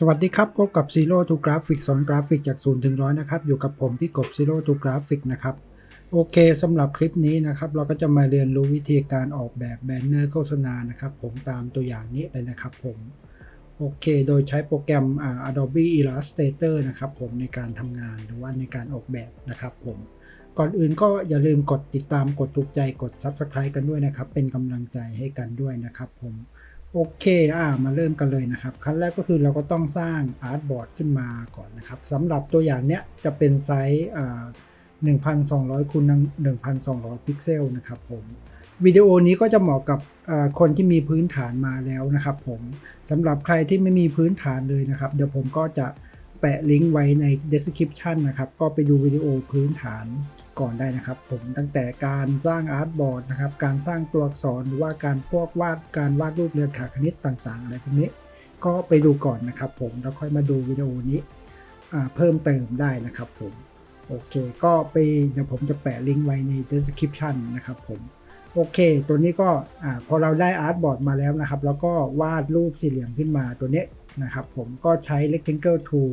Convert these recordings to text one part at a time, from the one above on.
สวัสดีครับ พบกับ Zero to Graphic สอนกราฟิกจาก0ถึงร้อยนะครับ อยู่กับผมพี่กบ Zero to Graphic นะครับ โอเคสำหรับคลิปนี้นะครับ เราก็จะมาเรียนรู้วิธีการออกแบบแบนเนอร์โฆษณานะครับ ผมตามตัวอย่างนี้เลยนะครับผมโอเค โดยใช้โปรแกรมอ่า Adobe Illustrator นะครับผมในการทำงานหรือว่าในการออกแบบนะครับผมก่อนอื่นก็อย่าลืมกดติดตามกดถูกใจกด Subscribe กันด้วยนะครับ เป็นกำลังใจให้กันด้วยนะครับผม โอเคอ่ามาเริ่มกันเลยนะครับ ขั้นแรกก็คือเราก็ต้องสร้างอาร์ตบอร์ดขึ้นมาก่อนนะครับสำหรับตัวอย่างเนี้ยจะเป็นไซส์อ่า1,200คูณ1,200 พิกเซลนะครับผมวิดีโอนี้ก็จะเหมาะกับคนที่มีพื้นฐานมาแล้วนะครับผมสำหรับใครที่ไม่มีพื้นฐานเลยนะครับ เดี๋ยวผมก็จะแปะลิงก์ไว้ใน description นะครับ ก็ไปดูวิดีโอพื้นฐาน ก่อนได้นะครับผมตั้งแต่การสร้างอาร์ตบอร์ดนะครับการสร้างตัวอักษรหรือว่าการพวกวาดการวาดรูปเรียงขาคณิตต่างๆ อะไรพวกนี้ก็ไปดูก่อนนะครับผมแล้วค่อยมาดูวิดีโอนี้เพิ่มเติมได้นะครับผมโอเค ก็ไปเดี๋ยวผมจะแปะลิงก์ไว้ใน description นะครับผมโอเค ตัวนี้ก็อพอเราได้อาร์ตบอร์ดมาแล้วนะครับ แล้วก็วาดรูปสี่เหลี่ยมขึ้นมาตัวนี้นะครับผมก็ใช้ rectangle tool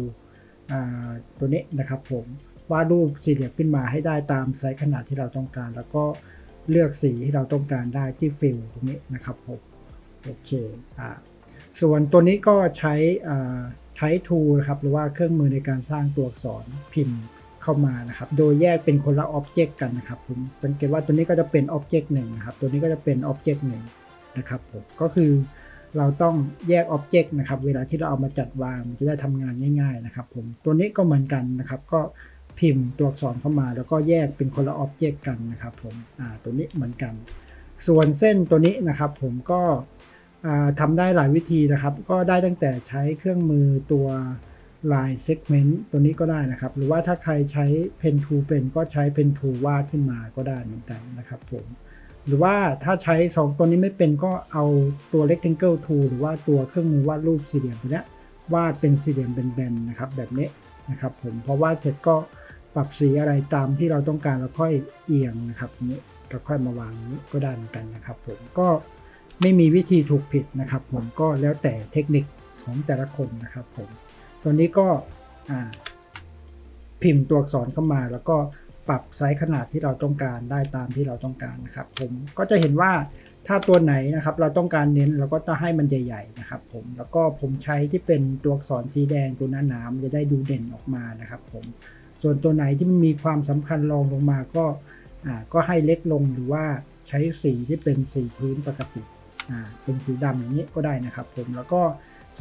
ตัวนี้นะครับผม วาดรูปสี่เหลี่ยมขึ้นมาให้ได้ตามไซส์ขนาดที่เราต้องการ แล้วก็เลือกสีที่เราต้องการได้ที่ฟิลตรงนี้นะครับผมโอเคอ่าส่วนตัวนี้ก็ใช้อ่า Type Tool นะครับหรือว่าเครื่องมือในการสร้างตัวอักษรพิมพ์เข้ามานะครับ โดยแยกเป็นคนละอ็อบเจกต์กันนะครับผมสังเกตว่าตัวนี้ก็จะเป็นอ็อบเจกต์หนึ่งนะครับ ตัวนี้ก็จะเป็นอ็อบเจกต์หนึ่งนะครับผมก็คือเราต้องแยกอ็อบเจกต์นะครับ เวลาที่เราเอามาจัดวางมันจะได้ทำงานง่าย ๆนะครับผมตัวนี้ก็เหมือนกันนะครับ ก็ พิมพ์ตัวอักษรเข้ามา แล้วก็แยกเป็นคนละอ็อบเจกต์กันนะครับผมอ่าตัวนี้เหมือนกัน ส่วนเส้นตัวนี้นะครับผมก็อ่าทำได้หลายวิธีนะครับ ก็ได้ตั้งแต่ใช้เครื่องมือตัว Line Segment ตัวนี้ก็ได้นะครับ หรือว่าถ้าใครใช้ Pen Tool เป็นก็ใช้ Pen Tool วาดขึ้นมาก็ได้เหมือนกันนะครับผมหรือว่าถ้าใช้ 2 ตัวนี้ไม่เป็นก็เอาตัว Rectangle Tool หรือว่าตัวเครื่องมือวาดรูปสี่เหลี่ยมตัวนี้วาดเป็นสี่เหลี่ยมแบนๆนะครับ แบบนี้นะครับผมพอวาดเสร็จก็ ปรับสีอะไรตามที่เราต้องการแล้วค่อยเอียงนะครับนี้เราค่อยมาวางนี้ก็ได้เหมือนกันนะครับ ผมก็ไม่มีวิธีถูกผิดนะครับ ผมก็แล้วแต่เทคนิคของแต่ละคนนะครับ ผมตัวนี้ก็พิมพ์ตัวอักษรเข้ามา แล้วก็ปรับไซส์ขนาดที่เราต้องการได้ตามที่เราต้องการนะครับ ผมก็จะเห็นว่าถ้าตัวไหนนะครับเราต้องการเน้นเราก็จะให้มันใหญ่ ๆ นะครับ ผมแล้วก็ผมใช้ที่เป็นตัวอักษรสีแดงตัวหน้าหนามจะได้ดูเด่นออกมานะครับ ผม ส่วนตัวไหนที่มันมีความสำคัญรองลงมาก็ก็ให้เล็กลงหรือว่าใช้สีที่เป็นสีพื้นปกติเป็นสีดำอย่างนี้ก็ได้นะครับผมแล้วก็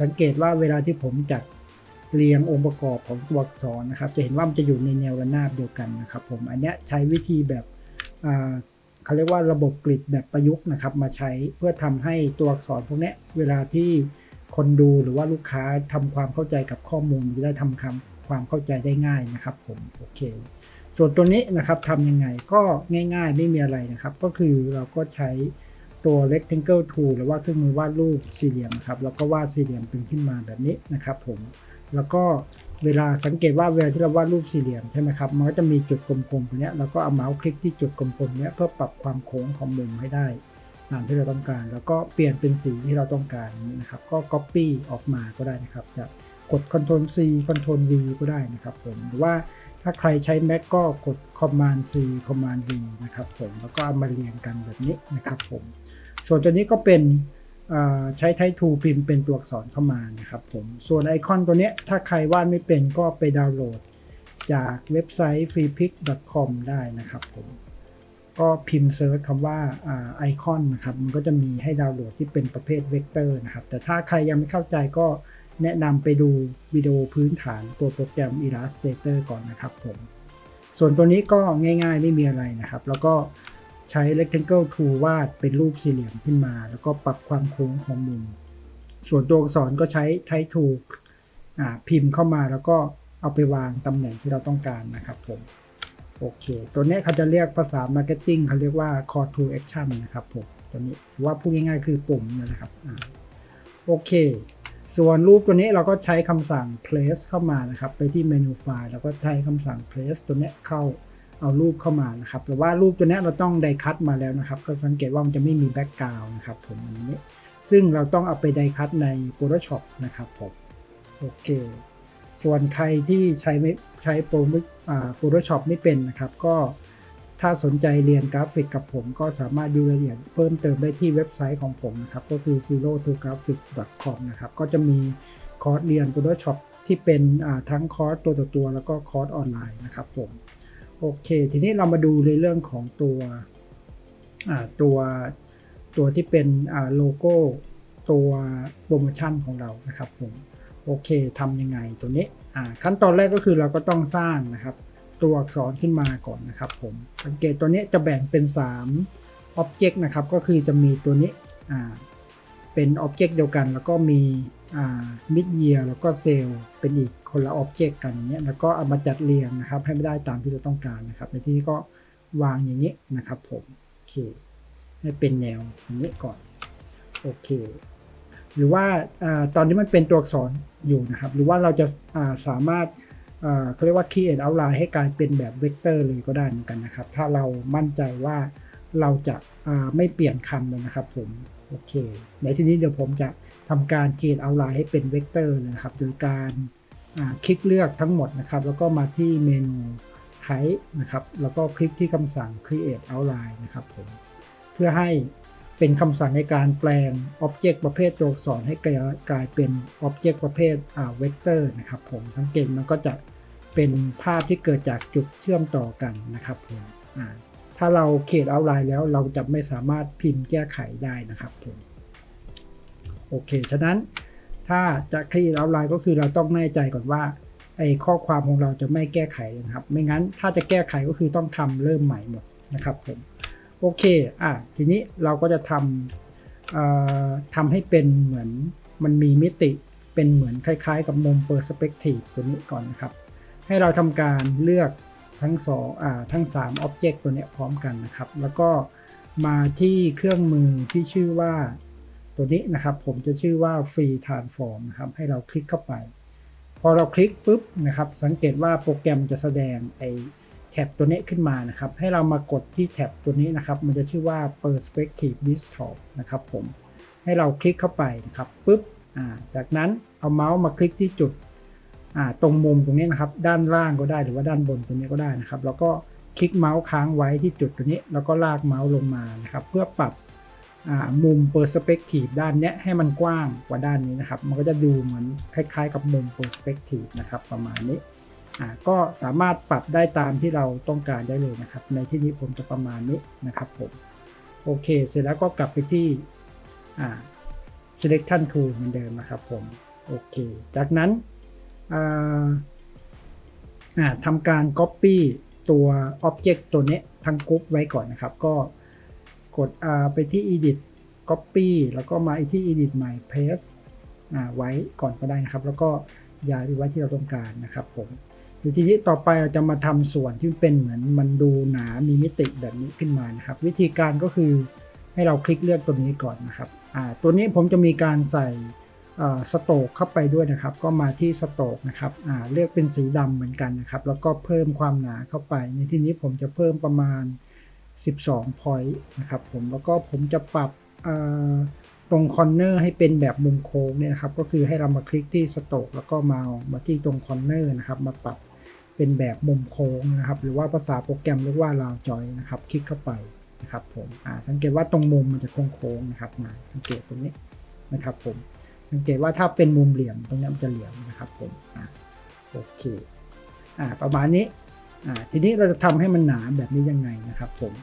สังเกตว่าเวลาที่ผมจัดเรียงองค์ประกอบของตัวอักษรนะครับ จะเห็นว่ามันจะอยู่ในแนวระนาบเดียวกันนะครับผมอันนี้ใช้วิธีแบบเขาเรียกว่าระบบกริดแบบประยุกต์นะครับมาใช้เพื่อทำให้ตัวอักษรพวกนี้เวลาที่คนดูหรือว่าลูกค้าทำความเข้าใจกับข้อมูลจะได้ทำคำ ความเข้าใจได้ง่ายนะครับผมโอเค ส่วนตัวนี้นะครับทำยังไงก็ง่ายๆ ไม่มีอะไรนะครับ ก็คือเราก็ใช้ตัว rectangle tool หรือว่าเครื่องมือวาดรูปสี่เหลี่ยมครับแล้วก็วาดสี่เหลี่ยมเป็นขึ้นมาแบบนี้นะครับ ผมแล้วก็เวลาสังเกตว่าเวลาที่เราวาดรูปสี่เหลี่ยมใช่ไหมครับมันก็จะมีจุดกลมๆตรงเนี้ยเราก็เอาเมาส์คลิกที่จุดกลมๆเนี้ยเพื่อปรับความโค้งของมุมให้ได้ตามที่เราต้องการ แล้วก็เปลี่ยนเป็นสีที่เราต้องการนี้นะครับ ก็ copy ออกมาก็ได้นะครับจะก กด Ctrl C Ctrl V ก็ได้นะครับผมหรือว่าถ้าใครใช้ Mac ก็กด Command C Command V นะครับผมแล้วก็เอามาเรียงกันแบบนี้นะครับผมส่วนตัวนี้ก็เป็นใช้ไททูพิมพ์เป็นตัวอักษรเข้ามานะครับผมส่วนไอคอนตัวนี้ถ้าใครวาดไม่เป็นก็ไปดาวน์โหลด จากเว็บไซต์ freepik.com ได้นะครับผมก็พิมพ์เซิร์ชคำว่าไอคอนนะครับ มันก็จะมีให้ดาวน์โหลดที่เป็นประเภทเวกเตอร์นะครับ แต่ถ้าใครยังไม่เข้าใจก็ แนะนำไปดูวิดีโอพื้นฐานตัวโปรแกรม Illustrator ก่อนนะครับผม ส่วนตัวนี้ก็ง่ายๆ ไม่มีอะไรนะครับ แล้วก็ใช้ rectangle tool วาดเป็นรูปสี่เหลี่ยมขึ้นมา แล้วก็ปรับความโค้งของมุม ส่วนตัวอักษรก็ใช้ type tool พิมพ์เข้ามาแล้วก็เอาไปวางตำแหน่งที่เราต้องการนะครับผมโอเค ตัวนี้เขาจะเรียกภาษา marketing เขาเรียกว่า call to action นะครับผม ตัวนี้ว่าพูดง่ายๆคือปุ่มนะครับโอเค ส่วนรูปตัวนี้เราก็ใช้คำสั่ง place เข้ามานะครับ ไปที่เมนูไฟล์แล้วก็ใช้คำสั่ง place ตัวนี้เข้าเอารูปเข้ามานะครับ แต่ว่ารูปตัวนี้เราต้องไดคัตมาแล้วนะครับ ก็สังเกตว่ามันจะไม่มีแบ็กกราวน์นะครับผมอันนี้ ซึ่งเราต้องเอาไปไดคัตใน Photoshop นะครับผม โอเค ส่วนใครที่ใช้ไม่ใช้โปรอ่า Photoshop ไม่เป็นนะครับ ก็ ถ้าสนใจเรียนกราฟิกกับผมก็สามารถดูรายละเอียดเพิ่มเติมได้ที่웹ไซต์ของผมนะครับ ก็คือ zero to graphic com นะครับ ก็จะมีคอร์สเรียน Photoshop ที่เป็นทั้งคอร์สตัวต่อตัวแล้วก็คอร์สออนไลน์นะครับผม โอเค ทีนี้เรามาดูในเรื่องของตัวตัวตัวที่เป็นโลโก้ตัวโปรโมชั่นของเรานะครับผม โอเคทำยังไงตัวนี้ขั้นตอนแรกก็คือเราก็ต้องสร้างนะครับ ตัวอักษรขึ้นมาก่อนนะครับผมสังเกตตัวนี้จะแบ่งเป็น3 Object นะครับก็คือจะมีตัวนี้เป็น Object เดียวกัน แล้วก็มี Mid Year แล้วก็เซลล์เป็นอีกคนละ Object กันอย่างเงี้ยแล้วก็เอามาจัดเรียงนะครับ ให้ไม่ได้ตามที่เราต้องการนะครับ ในที่นี้ก็วางอย่างนี้นะครับผมโอเคให้เป็นแนวอย่างนี้ก่อนโอเคหรือว่าอตอนนี้มันเป็นตัวอักษรอยู่นะครับ หรือว่าเราจะาสามารถ เขาเรียกว่า create outline ให้กลายเป็นแบบเวกเตอร์เลยก็ได้เหมือนกันนะครับ ถ้าเรามั่นใจว่าเราจะาไม่เปลี่ยนคำเลยนะครับผม โอเค ในที่นี้เดี๋ยวผมจะทำการ create outline ให้เป็นเวกเตอร์นะครับ โดยการาคลิกเลือกทั้งหมดนะครับ แล้วก็มาที่เมนู type นะครับ แล้วก็คลิกที่คำสั่ง create outline นะครับผม เพื่อให้เป็นคำสั่งในการแปลง Object ประเภทตัวอักษรให้กลายเป็น Object ประเภทอ่า Vector นะครับผมสังเกตมันก็จะ เป็นภาพที่เกิดจากจุดเชื่อมต่อกันนะครับผมถ้าเราเขียนเอาไลน์แล้วเราจะไม่สามารถพิมพ์แก้ไขได้นะครับผมโอเค ฉะนั้นถ้าจะเขีเอาไลน์ก็คือเราต้องแน่ใจก่อนว่าไอ้ข้อความของเราจะไม่แก้ไขนะครับ ไม่งั้นถ้าจะแก้ไขก็คือต้องทำเริ่มใหม่หมดนะครับผมโอเคอะทีนี้เราก็จะทำทำให้เป็นเหมือนมันมีมิติเป็นเหมือนคล้ายๆ กับมุมเปอร์สเปกทีฟตัวนี้ก่อนนะครับ ให้เราทำการเลือกทั้งสองอ่าทั้ง3 Object ตัวเนี้ยพร้อมกันนะครับ แล้วก็มาที่เครื่องมือที่ชื่อว่าตัวนี้นะครับ ผมจะชื่อว่า Free Transform นะครับ ให้เราคลิกเข้าไป พอเราคลิกปุ๊บนะครับ สังเกตว่าโปรแกรมจะแสดงไอแท็บตัวนี้ขึ้นมานะครับ ให้เรามากดที่แท็บตัวนี้นะครับ มันจะชื่อว่า perspective distort นะครับผมให้เราคลิกเข้าไปนะครับปุ๊บจากนั้นเอาเมาส์มาคลิกที่จุด ตรงมุมตรงนี้นะครับ ด้านล่างก็ได้หรือว่าด้านบนตรงนี้ก็ได้นะครับ แล้วก็คลิกเมาส์ค้างไว้ที่จุดตัวนี้ แล้วก็ลากเมาส์ลงมานะครับ เพื่อปรับมุม perspective ด้านนี้ให้มันกว้างกว่าด้านนี้นะครับ มันก็จะดูเหมือนคล้าย ๆ กับมุม perspective นะครับประมาณนี้ก็สามารถปรับได้ตามที่เราต้องการได้เลยนะครับ ในที่นี้ผมจะประมาณนี้นะครับผมโอเค เสร็จแล้วก็กลับไปที่ selection tool เหมือนเดิมนะครับผมโอเค จากนั้น ทำการ copy ตัว object ตัวนี้ทั้งกรุ๊ปไว้ก่อนนะครับ ก็กดไปที่ edit copy แล้วก็มาที่ edit ใหม่ paste ไว้ก่อนก็ได้นะครับ แล้วก็ย้ายไปไว้ที่เราต้องการนะครับผมทีนี้ต่อไปเราจะมาทำส่วนที่เป็นเหมือนมันดูหนามีมิติแบบนี้ขึ้นมานะครับ วิธีการก็คือให้เราคลิกเลือกตัวนี้ก่อนนะครับ อ่า ตัวนี้ผมจะมีการใส่ สโตกเข้าไปด้วยนะครับ ก็มาที่สโตกนะครับเลือกเป็นสีดำเหมือนกันนะครับ แล้วก็เพิ่มความหนาเข้าไป ในที่นี้ผมจะเพิ่มประมาณ 12 point นะครับผมแล้วก็ผมจะปรับตรงคอนเนอร์ให้เป็นแบบมุมโค้งเนี่ยนะครับ ก็คือให้เรามาคลิกที่สโตกแล้วก็มามาที่ตรงคอนเนอร์นะครับ มาปรับเป็นแบบมุมโค้งนะครับ หรือว่าภาษาโปรแกรมเรียกว่าลาวจอยนะครับ คลิกเข้าไปนะครับผมสังเกตว่าตรงมุมมันจะโค้งๆนะครับมาสังเกตตรงนี้นะครับผม สังเกตว่าถ้าเป็นมุมเหลี่ยมตรงนี้มันจะเหลี่ยมนะครับผมอ่าโอเคอ่าประมาณนี้อ่าทีนี้เราจะทำให้มันหนาแบบนี้ยังไงนะครับผม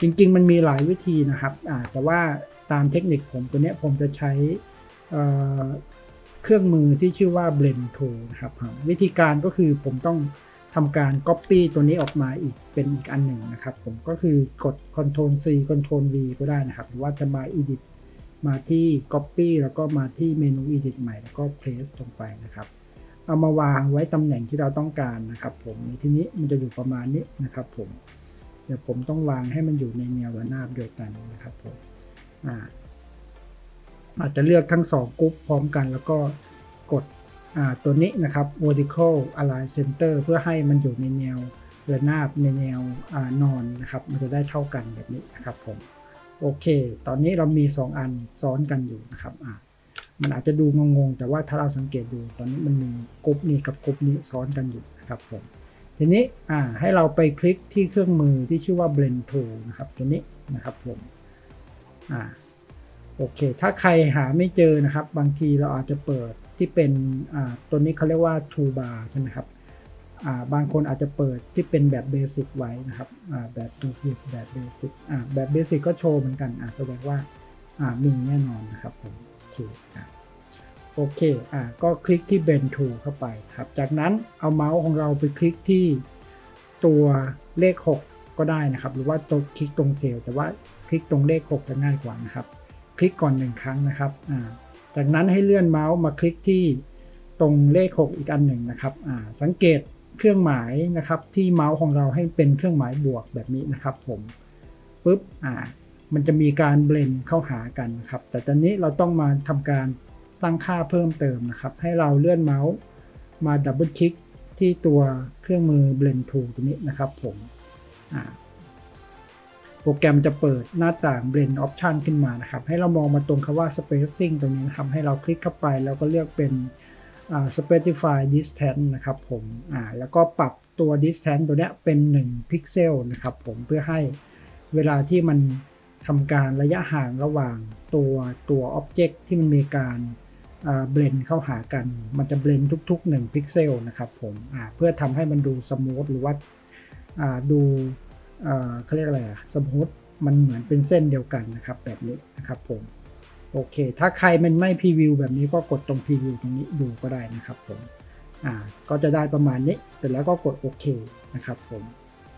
จริงๆ มันมีหลายวิธีนะครับอ่าแต่ว่าตามเทคนิคผมตัวนี้ผมจะใช้เครื่องมือที่ชื่อว่า Blend Tool นะครับวิธีการก็คือผมต้องทำการ Copy ตัวนี้ออกมาอีกเป็นอีกอันหนึ่งนะครับ ผมก็คือกด Ctrl C Ctrl V ก็ได้นะครับ หรือว่าจะมา Edit มาที่ Copy แล้วก็มาที่เมนู Edit ใหม่แล้วก็ Paste ลงไปนะครับ เอามาวางไว้ตำแหน่งที่เราต้องการนะครับผมในที่นี้มันจะอยู่ประมาณนี้นะครับผม เดี๋ยวผมต้องวางให้มันอยู่ในแนวระนาบเดียวกันนะครับผมอาจจะเลือกทั้ง2กรุ๊ปพร้อมกันแล้วก็กดตัวนี้นะครับ vertical align center เพื่อให้มันอยู่ในแนวระนาบในแนวนอนนะครับ มันจะได้เท่ากันแบบนี้นะครับผม โอเค ตอนนี้เรามี 2 อันซ้อนกันอยู่นะครับมันอาจจะดูงงๆ แต่ว่าถ้าเราสังเกตดูตอนนี้มันมีกรุ๊ปนี้กับกรุ๊ปนี้ซ้อนกันอยู่นะครับผมทีนี้อ่าให้เราไปคลิกที่เครื่องมือที่ชื่อว่า blend tool นะครับตัวนี้นะครับผมอ่าโอเค ถ้าใครหาไม่เจอนะครับ บางทีเราอาจจะเปิดที่เป็นอ่าตัวนี้เขาเรียกว่า toolbar ใช่ไหมครับ บางคนอาจจะเปิดที่เป็นแบบเบสิกไว้นะครับแบบตัวแบบเบสิกแบบเบสิกก็โชว์เหมือนกันแสดงว่าามีแน่นอนนะครับผมโอเคโอเคอ่าก็คลิกที่ blend to เข้าไปครับ จากนั้นเอาเมาส์ของเราไปคลิกที่ตัวเลข 6 ก็ได้นะครับ หรือว่าตัวคลิกตรงเซลล์แต่ว่าคลิกตรงเลข 6 จะง่ายกว่านะครับ คลิกก่อนหนึ่งครั้งนะครับอ่าจากนั้นให้เลื่อนเมาส์มาคลิกที่ตรงเลข 6 อีกอันหนึ่งนะครับอ่าสังเกต เครื่องหมายนะครับที่เมาส์ของเราให้เป็นเครื่องหมายบวกแบบนี้นะครับ ผมปุ๊บอ่ามันจะมีการเบลนเข้าหากันนะครับ แต่ตอนนี้เราต้องมาทำการตั้งค่าเพิ่มเติมนะครับ ให้เราเลื่อนเมาส์มาดับเบิลคลิกที่ตัวเครื่องมือ Blend Tool ตัวนี้นะครับ ผมอ่าโปรแกรมจะเปิดหน้าต่าง Blend Option ขึ้นมานะครับ ให้เรามองมาตรงคำว่า Spacing ตรงนี้นะครับ ให้เราคลิกเข้าไปแล้วก็เลือกเป็น specify distance นะครับผมอ่าแล้วก็ปรับตัว distance ตัวเนี้ยเป็น 1 พิกเซลนะครับผมเพื่อให้เวลาที่มันทำการระยะห่างระหว่างตัวตัว Object ที่มันมีการเบลนเข้าหากัน มันจะเบลนทุก ๆ 1 พิกเซลนะครับผมอ่าเพื่อทำให้มันดูสมูทหรือว่าอ่าดูเขาเรียกอะไรอะสมูทมันเหมือนเป็นเส้นเดียวกันนะครับแบบนี้นะครับผม โอเค ถ้าใครมันไม่พรีวิวแบบนี้ก็กดตรงพรีวิวตรงนี้ดูก็ได้นะครับผม อ่า ก็จะได้ประมาณนี้ เสร็จแล้วก็กดโอเคนะครับผม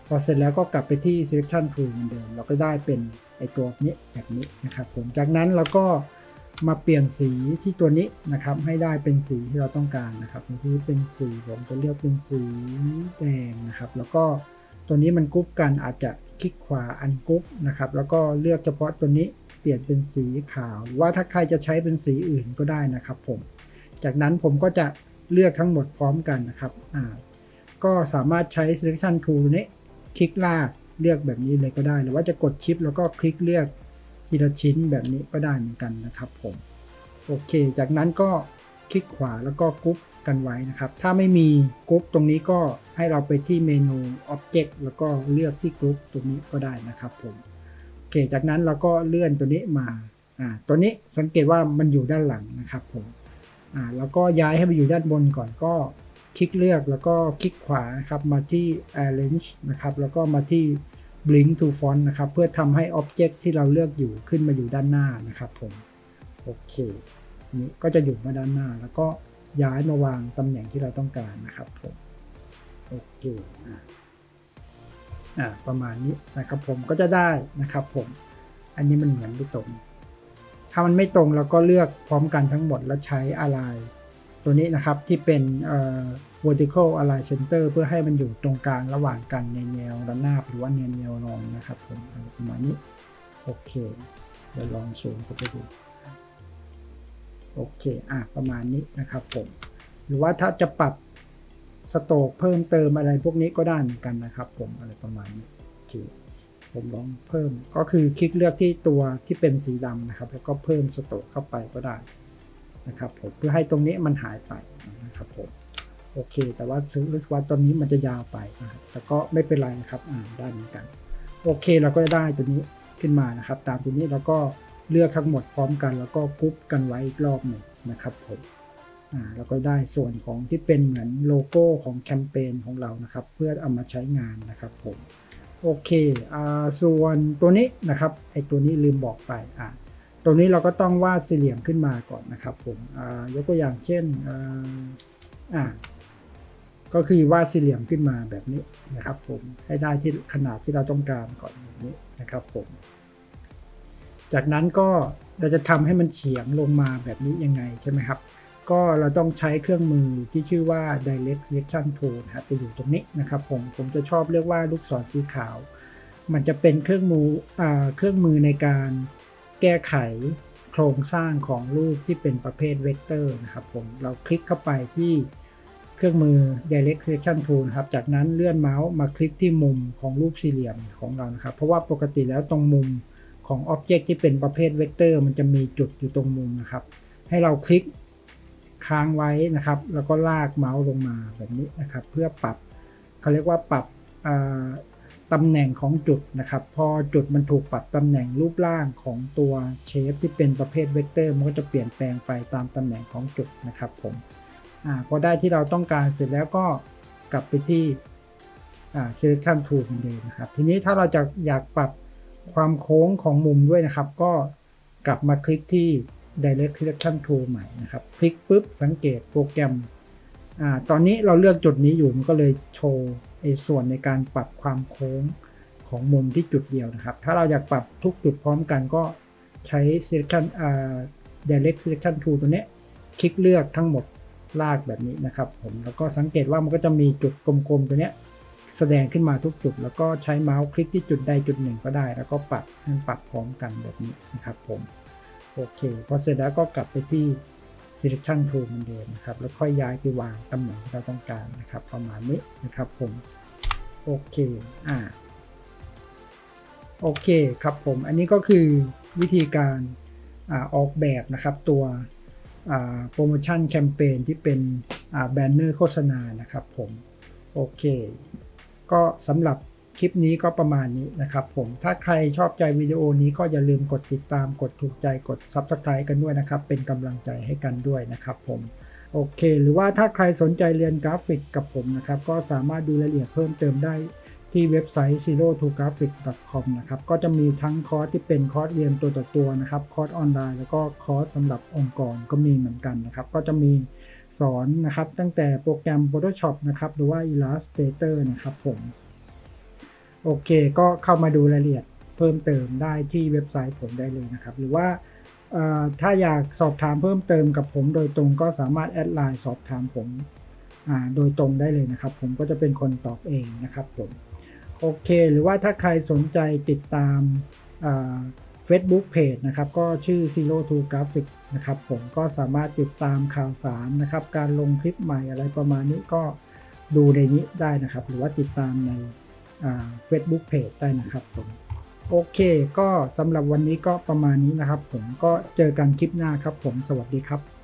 พอเสร็จแล้วก็กลับไปที่ selection tool เหมือนเดิม เราก็ได้เป็นไอตัวนี้แบบนี้นะครับผม จากนั้นเราก็มาเปลี่ยนสีที่ตัวนี้นะครับ ให้ได้เป็นสีที่เราต้องการนะครับที่เป็นสีผมจะเลือกเป็นสีแดงนะครับ แล้วก็ตัวนี้มันกรุ๊ปกันอาจจะคลิกขวาอันกรุ๊ปนะครับ แล้วก็เลือกเฉพาะตัวนี้ ปลี่ยนเป็นสีขาวหรือว่าถ้าใครจะใช้เป็นสีอื่นก็ได้นะครับผม จากนั้นผมก็จะเลือกทั้งหมดพร้อมกันนะครับอ่าก็สามารถใช้ selection tool นี้คลิกลากเลือกแบบนี้เลยก็ได้ หรือว่าจะกดชิปแล้วก็คลิกเลือกทีละชิ้นแบบนี้ก็ได้เหมือนกันนะครับผมโอเค จากนั้นก็คลิกขวาแล้วก็กรุ๊ปกันไว้นะครับ ถ้าไม่มีกรุ๊ปตรงนี้ก็ให้เราไปที่เมนู Object แล้วก็เลือกที่กรุ๊ปตรงนี้ก็ได้นะครับผม เคจากนั้นเราก็เลื่อนตัวนี้มาอ่าตัวนี้สังเกตว่ามันอยู่ด้านหลังนะครับผมอ่าแล้วก็ย้ายให้ไปอยู่ด้านบนก่อนก็คลิกเลือกแล้วก็คลิกขวานะครับมาที่ Arrange นะครับแล้วก็มาที่ Blink to Font นะครับเพื่อทำให้ Object ที่เราเลือกอยู่ขึ้นมาอยู่ด้านหน้านะครับผมโอเคนี้ก็จะอยู่มาด้านหน้า แล้วก็ย้ายมาวางตำแหน่งที่เราต้องการนะครับผมโอเคอ่า อ่าประมาณนี้นะครับผมก็จะได้นะครับผม อันนี้มันเหมือนไม่ตรง ถ้ามันไม่ตรงเราก็เลือกพร้อมกันทั้งหมดแล้วใช้อะไรตัวนี้นะครับที่เป็นเอ่อ vertical align center เพื่อให้มันอยู่ตรงกลางระหว่างกันในแนวระนาบหรือว่าแนวแนวรองนะครับผมประมาณนี้โอเคเดี๋ยวลองซูมเข้าไปดูโอเคอะประมาณนี้นะครับผม หรือว่าถ้าจะปรับ สโตกเพิ่มเติมอะไรพวกนี้ก็ได้เหมือนกันนะครับ ผมอะไรประมาณนี้โอเคผมลองเพิ่มก็คือคลิกเลือกที่ตัวที่เป็นสีดำนะครับ แล้วก็เพิ่มสโตกเข้าไปก็ได้นะครับผมเพื่อให้ตรงนี้มันหายไปนะครับผมโอเค แต่ว่ารู้สึกว่าตอนนี้มันจะยาวไปนะครับแต่ก็ไม่เป็นไรนะครับอ่าได้เหมือนกัน โอเคเราก็ได้ตัวนี้ขึ้นมานะครับ ตามตัวนี้เราก็เลือกทั้งหมดพร้อมกัน แล้วก็กรุ๊ปกันไว้อีกรอบหนึ่งนะครับผม แล้วก็ได้ส่วนของที่เป็นเหมือนโลโก้ของแคมเปญของเรานะครับ เพื่อเอามาใช้งานนะครับผมโอเคอ่าส่วนตัวนี้นะครับไอตัวนี้ลืมบอกไปอ่าตรงนี้เราก็ต้องวาดสี่เหลี่ยมขึ้นมาก่อนนะครับผมอ่ายกตัวอย่างเช่นอ่าก็คือวาดสี่เหลี่ยมขึ้นมาแบบนี้นะครับผมให้ได้ที่ขนาดที่เราต้องการก่อนแบบนี้นะครับผมจากนั้นก็เราจะทำให้มันเฉียงลงมาแบบนี้ยังไงใช่ไหมครับ ก็เราต้องใช้เครื่องมือที่ชื่อว่า direct selection tool นะครับจะอยู่ตรงนี้นะครับผมผมจะชอบเรียกว่าลูกศรสีขาว มันจะเป็นเครื่องมืออเครื่องมือในการแก้ไขโครงสร้างของรูปที่เป็นประเภทเวกเตอร์นะครับผมเราคลิกเข้าไปที่เครื่องมือ direct selection tool ครับจากนั้นเลื่อนเมาส์มาคลิกที่มุมของรูปสี่เหลี่ยมของเรานะครับเพราะว่าปกติแล้วตรงมุมของ Object ที่เป็นประเภทเวกเตอร์ มันจะมีจุดอยู่ตรงมุมนะครับ ให้เราคลิก ค้างไว้นะครับ แล้วก็ลากเมาส์ลงมาแบบนี้นะครับ เพื่อปรับเขาเรียกว่าปรับตำแหน่งของจุดนะครับ พอจุดมันถูกปรับตำแหน่งรูปร่างของตัวเชฟที่เป็นประเภทเวกเตอร์มันก็จะเปลี่ยนแปลงไปตามตำแหน่งของจุดนะครับผมอพอได้ที่เราต้องการเสร็จแล้วก็กลับไปที่ selection tool เหมือนเดิมนะครับ ทีนี้ถ้าเราจะอยากปรับความโค้งของมุมด้วยนะครับ ก็กลับมาคลิกที่ direct selection tool ใหม่นะครับ คลิกปุ๊บสังเกตโปรแกรมอตอนนี้เราเลือกจุดนี้อยู่มันก็เลยโชว์ไอ้ส่วนในการปรับความโค้งของมุมที่จุดเดียวนะครับ ถ้าเราอยากปรับทุกจุดพร้อมกันก็ใช้ selection อ่า direct selection tool ตัวนี้คลิกเลือกทั้งหมดลากแบบนี้นะครับผมแล้วก็สังเกตว่ามันก็จะมีจุดกลมๆตัวนี้แสดงขึ้นมาทุกจุด แล้วก็ใช้เมาส์คลิกที่จุดใดจุดหนึ่งก็ได้ แล้วก็ปรับให้ปรับพร้อมกันแบบนี้นะครับผม โอเค พอเสร็จแล้วก็กลับไปที่ selection tool เหมือนเดิมนะครับ แล้วค่อยย้ายไปวางตำแหน่งที่เราต้องการนะครับ ประมาณนี้นะครับผม โอเค อ่า โอเคครับผม อันนี้ก็คือวิธีการอาออกแบบนะครับตัวโปรโมชั่นแคมเปญที่เป็นแบนเนอร์โฆษณานะครับผม โอเค ก็สำหรับ คลิปนี้ก็ประมาณนี้นะครับผม ถ้าใครชอบใจวิดีโอนี้ก็อย่าลืมกดติดตาม กดถูกใจ กด Subscribe กันด้วยนะครับ เป็นกำลังใจให้กันด้วยนะครับผม โอเค หรือว่าถ้าใครสนใจเรียนกราฟิกกับผมนะครับ ก็สามารถดูรายละเอียดเพิ่มเติมได้ที่เว็บไซต์ zero to graphic com นะครับ ก็จะมีทั้งคอร์สที่เป็นคอร์สเรียนตัวต่อตัวนะครับ คอร์สออนไลน์แล้วก็คอร์สสำหรับองค์กรก็มีเหมือนกันนะครับ ก็จะมีสอนนะครับตั้งแต่โปรแกรม Photoshop นะครับหรือว่า Illustrator นะครับผม โอเค ก็เข้ามาดูรายละเอียดเพิ่มเติมได้ที่เว็บไซต์ผมได้เลยนะครับ หรือว่าถ้าอยากสอบถามเพิ่มเติมกับผมโดยตรงก็สามารถแอดไลน์สอบถามผมโดยตรงได้เลยนะครับ ผมก็จะเป็นคนตอบเองนะครับผมโอเค หรือว่าถ้าใครสนใจติดตามเฟซบุ๊กเพจนะครับ ก็ชื่อ Zero to Graphic นะครับผมก็สามารถติดตามข่าวสารนะครับ การลงคลิปใหม่อะไรประมาณนี้ก็ดูในนี้ได้นะครับ หรือว่าติดตามใน เฟซบุ๊กเพจได้นะครับผมโอเค ก็สำหรับวันนี้ก็ประมาณนี้นะครับ ผมก็เจอกันคลิปหน้าครับ ผมสวัสดีครับ